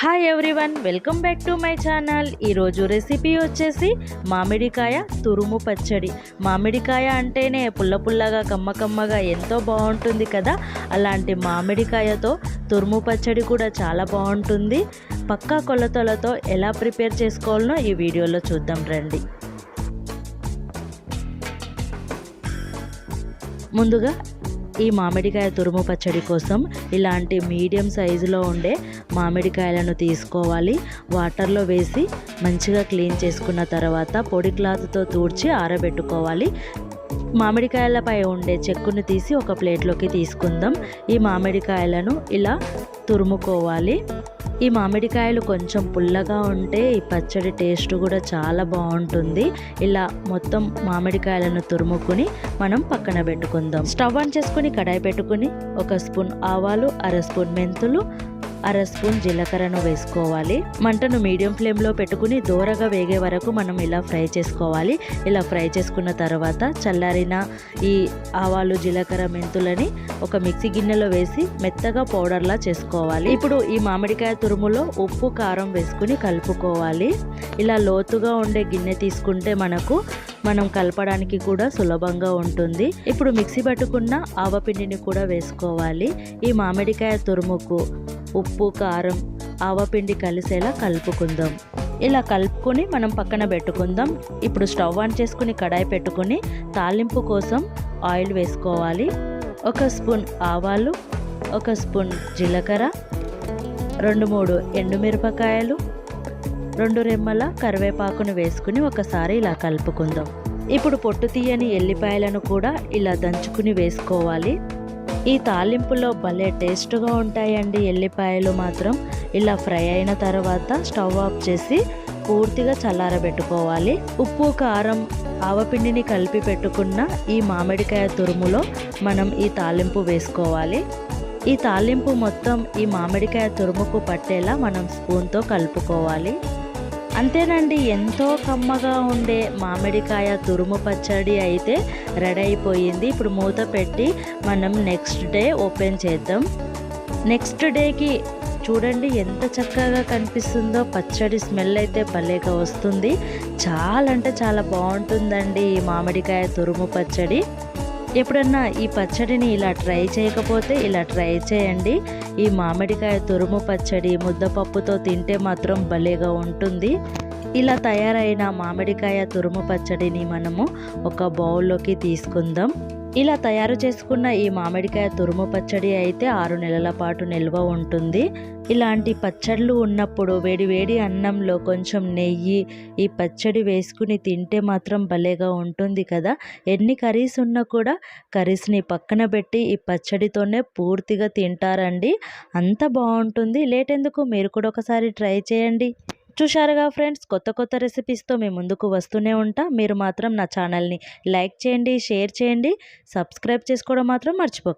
Hi everyone welcome back to my channel ఈరోజు recipe వచ్చేసి మామిడికాయ తురుము పచ్చడి. మామిడికాయ అంటేనే పుల్ల పుల్లగా కమ్మ కమ్మగా ఎంతో బాగుంటుంది కదా? అలాంటి మామిడికాయతో తురుము పచ్చడి కూడా చాలా బాగుంటుంది. పక్కా కొలతలతో ఎలా ప్రిపేర్ చేసుకోవాలనో ఈ వీడియోలో చూద్దాం రండి. ముందుగా ఈ మామిడికాయ తురుము పచ్చడి కోసం ఇలాంటి మీడియం సైజులో ఉండే మామిడికాయలను తీసుకోవాలి. వాటర్లో వేసి మంచిగా క్లీన్ చేసుకున్న తర్వాత పొడి క్లాత్తో తూడ్చి ఆరబెట్టుకోవాలి. మామిడికాయలపై ఉండే చెక్కును తీసి ఒక ప్లేట్లోకి తీసుకుందాం. ఈ మామిడికాయలను ఇలా తురుముకోవాలి. ఈ మామిడికాయలు కొంచెం పుల్లగా ఉంటే ఈ పచ్చడి టేస్ట్ కూడా చాలా బాగుంటుంది. ఇలా మొత్తం మామిడికాయలను తురుముకుని మనం పక్కన పెట్టుకుందాం. స్టవ్ ఆన్ చేసుకుని కడాయి పెట్టుకుని ఒక స్పూన్ ఆవాలు అర స్పూన్ మెంతులు అర స్పూన్ జీలకర్రను వేసుకోవాలి. మంటను మీడియం ఫ్లేమ్లో పెట్టుకుని దూరగా వేగే వరకు మనం ఇలా ఫ్రై చేసుకోవాలి. ఇలా ఫ్రై చేసుకున్న తర్వాత చల్లారిన ఈ ఆవాలు జీలకర్ర మెంతులని ఒక మిక్సీ గిన్నెలో వేసి మెత్తగా పౌడర్లా చేసుకోవాలి. ఇప్పుడు ఈ మామిడికాయ తురుములో ఉప్పు కారం వేసుకుని కలుపుకోవాలి. ఇలా లోతుగా ఉండే గిన్నె తీసుకుంటే మనకు మనం కలపడానికి కూడా సులభంగా ఉంటుంది. ఇప్పుడు మిక్సీ పట్టుకున్న ఆవపిండిని కూడా వేసుకోవాలి. ఈ మామిడికాయ తురుముకు ఉప్పు కారం ఆవపిండి కలిసేలా కలుపుకుందాం. ఇలా కలుపుకొని మనం పక్కన పెట్టుకుందాం. ఇప్పుడు స్టవ్ ఆన్ చేసుకుని కడాయి పెట్టుకుని తాలింపు కోసం ఆయిల్ వేసుకోవాలి. ఒక స్పూన్ ఆవాలు ఒక స్పూన్ జీలకర్ర రెండు మూడు ఎండుమిరపకాయలు రెండు రెమ్మల కరివేపాకును వేసుకుని ఒకసారి ఇలా కలుపుకుందాం. ఇప్పుడు పొట్టు తీయని ఎల్లిపాయలను కూడా ఇలా దంచుకుని వేసుకోవాలి. ఈ తాలింపులో భలే టేస్ట్గా ఉంటాయండి ఎల్లిపాయలు మాత్రం. ఇలా ఫ్రై అయిన తర్వాత స్టవ్ ఆఫ్ చేసి పూర్తిగా చల్లారబెట్టుకోవాలి. ఉప్పు కారం ఆవపిండిని కలిపి పెట్టుకున్న ఈ మామిడికాయ తురుములో మనం ఈ తాలింపు వేసుకోవాలి. ఈ తాలింపు మొత్తం ఈ మామిడికాయ తురుముకు పట్టేలా మనం స్పూన్తో కలుపుకోవాలి. అంతేనండి ఎంతో కమ్మగా ఉండే మామిడికాయ తురుము పచ్చడి అయితే రెడీ అయిపోయింది. ఇప్పుడు మూత పెట్టి మనం నెక్స్ట్ డే ఓపెన్ చేద్దాం. నెక్స్ట్ డేకి చూడండి ఎంత చక్కగా కనిపిస్తుందో. పచ్చడి స్మెల్ అయితే భలేగా వస్తుంది. చాలా అంటే చాలా బాగుంటుందండి ఈ మామిడికాయ తురుము పచ్చడి. ఎప్పుడన్నా ఈ పచ్చడిని ఇలా ట్రై చేయకపోతే ఇలా ట్రై చేయండి. ఈ మామిడికాయ తురుము పచ్చడి ముద్దపప్పుతో తింటే మాత్రం భలేగా ఉంటుంది. ఇలా తయారైన మామిడికాయ తురుము పచ్చడిని మనము ఒక బౌల్లోకి తీసుకుందాం. ఇలా తయారు చేసుకున్న ఈ మామిడికాయ తురుము పచ్చడి అయితే ఆరు నెలల పాటు నిల్వ ఉంటుంది. ఇలాంటి పచ్చళ్ళు ఉన్నప్పుడు వేడి వేడి అన్నంలో కొంచెం నెయ్యి ఈ పచ్చడి వేసుకుని తింటే మాత్రం భలేగా ఉంటుంది కదా. ఎన్ని కర్రీస్ ఉన్నా కూడా కర్రీస్ని పక్కన పెట్టి ఈ పచ్చడితోనే పూర్తిగా తింటారండి. అంత బాగుంటుంది. లేట్ ఎందుకు? మీరు కూడా ఒకసారి ట్రై చేయండి. చూశారుగా ఫ్రెండ్స్? కొత్త కొత్త రెసిపీస్తో మేము ముందుకు వస్తూనే ఉంటా. మీరు మాత్రం నా ఛానల్ని లైక్ చేయండి షేర్ చేయండి. సబ్స్క్రైబ్ చేసుకోవడం మాత్రం మర్చిపోకండి